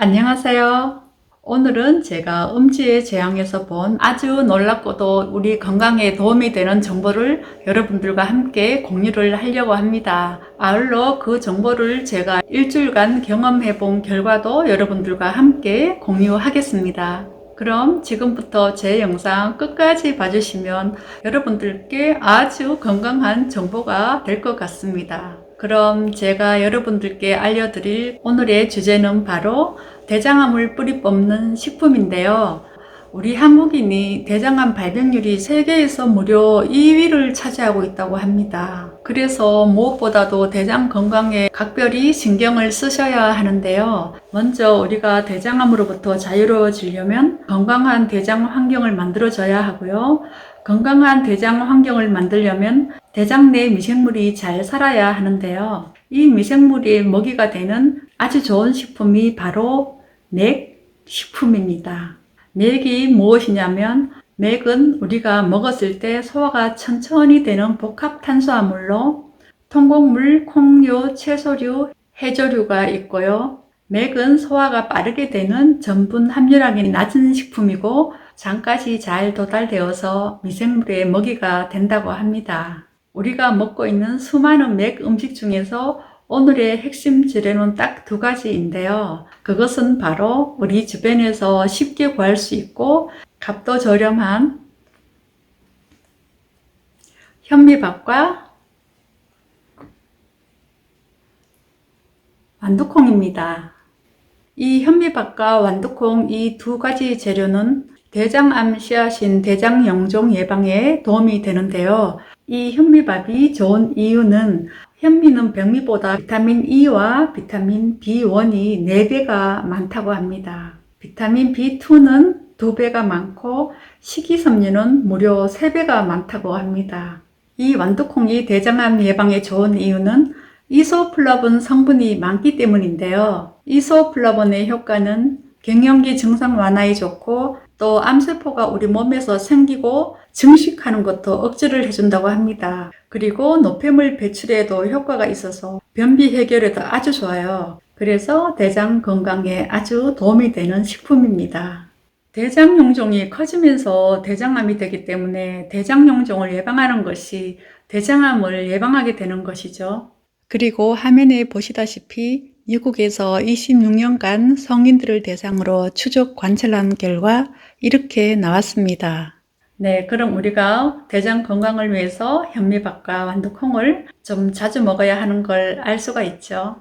안녕하세요. 오늘은 제가 음지의 재앙에서 본 아주 놀랍고도 우리 건강에 도움이 되는 정보를 여러분들과 함께 공유를 하려고 합니다. 아울러 그 정보를 제가 일주일간 경험해 본 결과도 여러분들과 함께 공유하겠습니다. 그럼 지금부터 제 영상 끝까지 봐주시면 여러분들께 아주 건강한 정보가 될 것 같습니다. 그럼 제가 여러분들께 알려드릴 오늘의 주제는 바로 대장암을 뿌리 뽑는 식품인데요. 우리 한국인이 대장암 발병률이 세계에서 무려 2위를 차지하고 있다고 합니다. 그래서 무엇보다도 대장 건강에 각별히 신경을 쓰셔야 하는데요. 먼저 우리가 대장암으로부터 자유로워지려면 건강한 대장 환경을 만들어줘야 하고요. 건강한 대장 환경을 만들려면 대장 내 미생물이 잘 살아야 하는데요. 이 미생물의 먹이가 되는 아주 좋은 식품이 바로 맥 식품입니다. 맥이 무엇이냐면 맥은 우리가 먹었을 때 소화가 천천히 되는 복합 탄수화물로 통곡물, 콩류, 채소류, 해조류가 있고요. 맥은 소화가 빠르게 되는 전분 함유량이 낮은 식품이고 장까지 잘 도달되어서 미생물의 먹이가 된다고 합니다. 우리가 먹고 있는 수많은 맥 음식 중에서 오늘의 핵심 재료는 딱 두 가지인데요. 그것은 바로 우리 주변에서 쉽게 구할 수 있고 값도 저렴한 현미밥과 완두콩입니다. 이 현미밥과 완두콩 이 두 가지 재료는 대장암 씨앗인 대장영종 예방에 도움이 되는데요. 이 현미밥이 좋은 이유는 현미는 백미보다 비타민 E와 비타민 B1이 4배가 많다고 합니다. 비타민 B2는 2배가 많고 식이섬유는 무려 3배가 많다고 합니다. 이 완두콩이 대장암 예방에 좋은 이유는 이소플라본 성분이 많기 때문인데요. 이소플라본의 효과는 갱년기 증상 완화에 좋고 또 암세포가 우리 몸에서 생기고 증식하는 것도 억제를 해준다고 합니다. 그리고 노폐물 배출에도 효과가 있어서 변비 해결에도 아주 좋아요. 그래서 대장 건강에 아주 도움이 되는 식품입니다. 대장 용종이 커지면서 대장암이 되기 때문에 대장 용종을 예방하는 것이 대장암을 예방하게 되는 것이죠. 그리고 화면에 보시다시피 미국에서 26년간 성인들을 대상으로 추적 관찰한 결과 이렇게 나왔습니다. 네, 그럼 우리가 대장 건강을 위해서 현미밥과 완두콩을 좀 자주 먹어야 하는 걸 알 수가 있죠.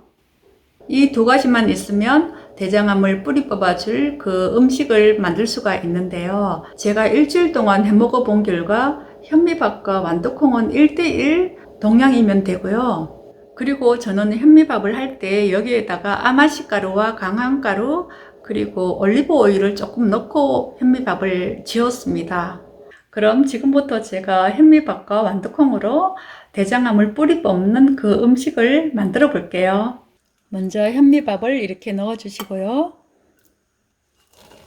이 두 가지만 있으면 대장암을 뿌리 뽑아줄 그 음식을 만들 수가 있는데요. 제가 일주일 동안 해 먹어 본 결과 현미밥과 완두콩은 1대1 동량이면 되고요. 그리고 저는 현미밥을 할 때 여기에다가 아마시 가루와 강황가루 그리고 올리브 오일을 조금 넣고 현미밥을 지었습니다. 그럼 지금부터 제가 현미밥과 완두콩으로 대장암을 뿌리 뽑는 그 음식을 만들어 볼게요. 먼저 현미밥을 이렇게 넣어 주시고요.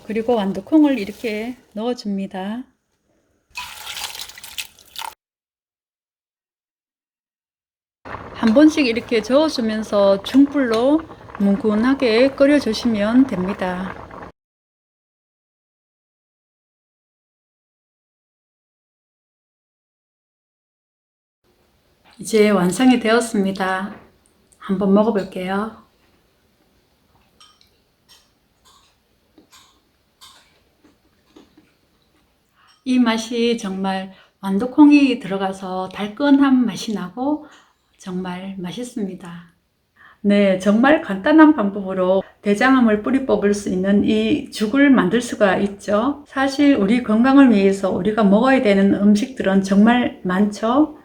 그리고 완두콩을 이렇게 넣어 줍니다. 한 번씩 이렇게 저어주면서 중불로 뭉근하게 끓여주시면 됩니다. 이제 완성이 되었습니다. 한번 먹어볼게요. 이 맛이 정말 완두콩이 들어가서 달큰한 맛이 나고 정말 맛있습니다. 네, 정말 간단한 방법으로 대장암을 뿌리 뽑을 수 있는 이 죽을 만들 수가 있죠. 사실 우리 건강을 위해서 우리가 먹어야 되는 음식들은 정말 많죠.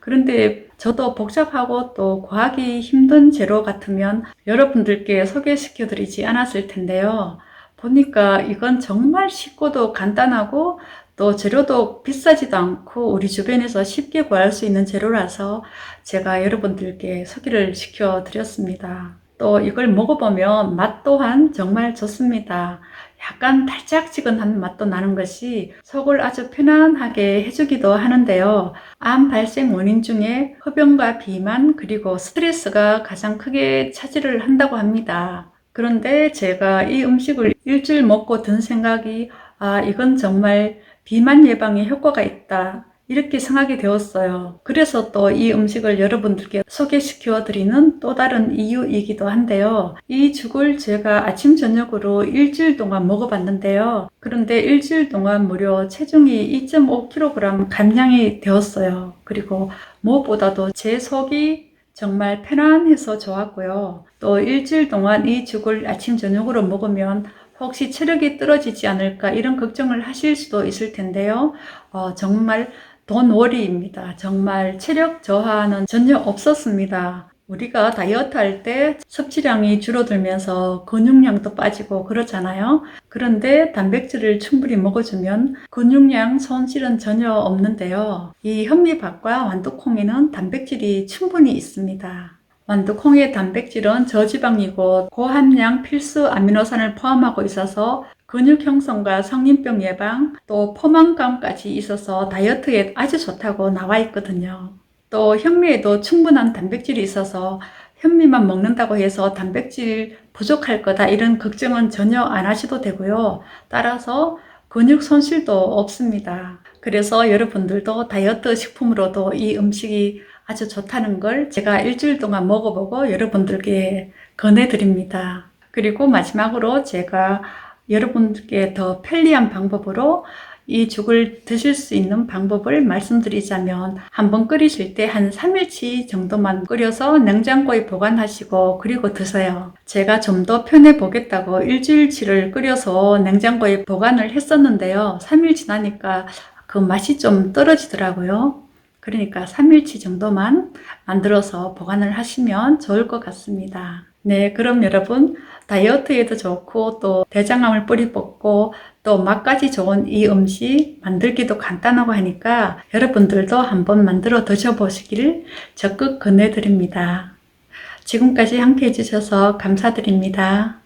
그런데 저도 복잡하고 또 구하기 힘든 재료 같으면 여러분들께 소개시켜 드리지 않았을 텐데요. 보니까 이건 정말 쉽고도 간단하고 또 재료도 비싸지도 않고 우리 주변에서 쉽게 구할 수 있는 재료라서 제가 여러분들께 소개를 시켜 드렸습니다. 또 이걸 먹어보면 맛 또한 정말 좋습니다. 약간 달짝지근한 맛도 나는 것이 속을 아주 편안하게 해주기도 하는데요. 암 발생 원인 중에 흡연과 비만 그리고 스트레스가 가장 크게 차지를 한다고 합니다. 그런데 제가 이 음식을 일주일 먹고 든 생각이 아, 이건 정말 비만 예방에 효과가 있다. 이렇게 생각이 되었어요. 그래서 또 이 음식을 여러분들께 소개시켜 드리는 또 다른 이유이기도 한데요. 이 죽을 제가 아침 저녁으로 일주일 동안 먹어봤는데요. 그런데 일주일 동안 무려 체중이 2.5kg 감량이 되었어요. 그리고 무엇보다도 제 속이 정말 편안해서 좋았고요. 또 일주일 동안 이 죽을 아침 저녁으로 먹으면 혹시 체력이 떨어지지 않을까 이런 걱정을 하실 수도 있을 텐데요. 어, 정말 돈 워리입니다. 정말 체력 저하는 전혀 없었습니다. 우리가 다이어트 할 때 섭취량이 줄어들면서 근육량도 빠지고 그렇잖아요. 그런데 단백질을 충분히 먹어주면 근육량 손실은 전혀 없는데요. 이 현미밥과 완두콩에는 단백질이 충분히 있습니다. 완두콩의 단백질은 저지방이고 고함량 필수 아미노산을 포함하고 있어서 근육 형성과 성인병 예방, 또 포만감까지 있어서 다이어트에 아주 좋다고 나와 있거든요. 또 현미에도 충분한 단백질이 있어서 현미만 먹는다고 해서 단백질 부족할 거다 이런 걱정은 전혀 안 하셔도 되고요. 따라서 근육 손실도 없습니다. 그래서 여러분들도 다이어트 식품으로도 이 음식이 아주 좋다는 걸 제가 일주일 동안 먹어보고 여러분들께 권해드립니다. 그리고 마지막으로 제가 여러분께 더 편리한 방법으로 이 죽을 드실 수 있는 방법을 말씀드리자면 한번 끓이실 때 한 3일치 정도만 끓여서 냉장고에 보관하시고 그리고 드세요. 제가 좀 더 편해 보겠다고 일주일치를 끓여서 냉장고에 보관을 했었는데요. 3일 지나니까 그 맛이 좀 떨어지더라고요. 그러니까 3일치 정도만 만들어서 보관을 하시면 좋을 것 같습니다. 네, 그럼 여러분 다이어트에도 좋고 또 대장암을 뿌리 뽑고 또 맛까지 좋은 이 음식 만들기도 간단하고 하니까 여러분들도 한번 만들어 드셔보시기를 적극 권해드립니다. 지금까지 함께 해주셔서 감사드립니다.